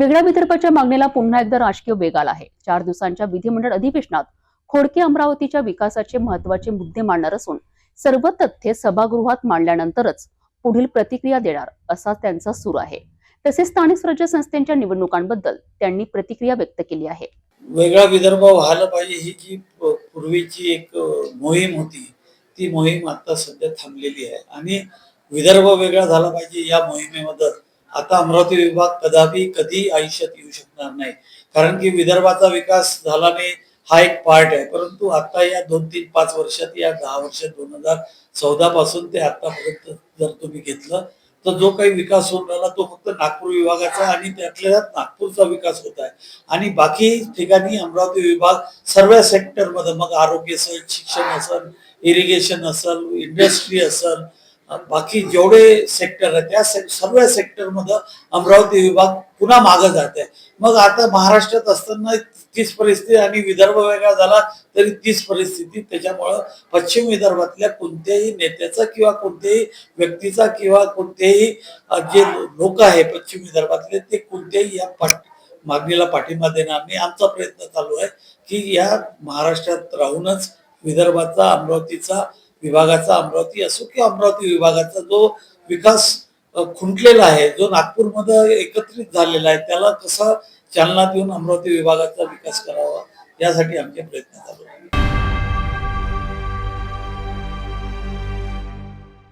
वेगळ्या विदर्भाच्या मागणीला पुन्हा एकदा राजकीय वेग आला आहे. चार दिवसांच्या विधिमंडळ अधिवेशनात खोडके अमरावतीच्या विकासाचे महत्त्वाचे मुद्दे मांडणार असून सर्व तथ्ये सभागृहात मांडल्यानंतरच पुढील प्रतिक्रिया देणार असा त्यांचा सूर आहे. तसेच स्थानिक स्वराज्य संस्थांच्या निवडणुकांबद्दल त्यांनी प्रतिक्रिया व्यक्त केली आहे. वेगळा विदर्भ व्हायला पाहिजे ही जी पूर्वीची एक मोहीम होती ती मोहीम आता सध्या थांबलेली आहे. आणि विदर्भ वेगळा झाला पाहिजे या मोहिमेमध्ये आता अमरावती विभाग कदापि कधी आयुष्यात येऊ शकणार नाही. कारण की विदर्भाचा विकास झाला नाही हा एक पार्ट आहे. परंतु आता या दोन तीन पाच वर्षात या दहा वर्षात दोन हजार चौदा पासून ते आतापर्यंत जर तुम्ही घेतलं तर जो काही विकास होऊन राहिला तो फक्त नागपूर विभागाचा आणि त्यातल्या त्यात नागपूरचा विकास होत आहे. आणि बाकी ठिकाणी अमरावती विभाग सर्व सेक्टरमध्ये मग आरोग्य असेल शिक्षण असेल इरिगेशन असेल इंडस्ट्री असेल बाकी जेवढे सेक्टर आहेत त्या से- सर्व सेक्टरमध्ये अमरावती विभाग पुन्हा मागं जात आहे मग आता महाराष्ट्रात असताना तीच परिस्थिती आणि विदर्भ वेगळा झाला तरी तीच परिस्थिती. त्याच्यामुळं पश्चिम विदर्भातल्या कोणत्याही नेत्याचा किंवा कोणत्याही व्यक्तीचा किंवा कोणतेही जे लोक आहे पश्चिम विदर्भातले ते कोणत्याही या पाठ मागणीला पाठिंबा देणार नाही. आमचा प्रयत्न चालू आहे की या महाराष्ट्रात राहूनच विदर्भाचा अमरावतीचा विभागाचा अमरावती असो किंवा अमरावती विभागाचा जो विकास खुंटलेला आहे जो नागपूरमध्ये एकत्रित झालेला आहे त्याला कसा चालना देऊन अमरावती विभागाचा विकास करावा यासाठी आमचे प्रयत्न चालू आहेत.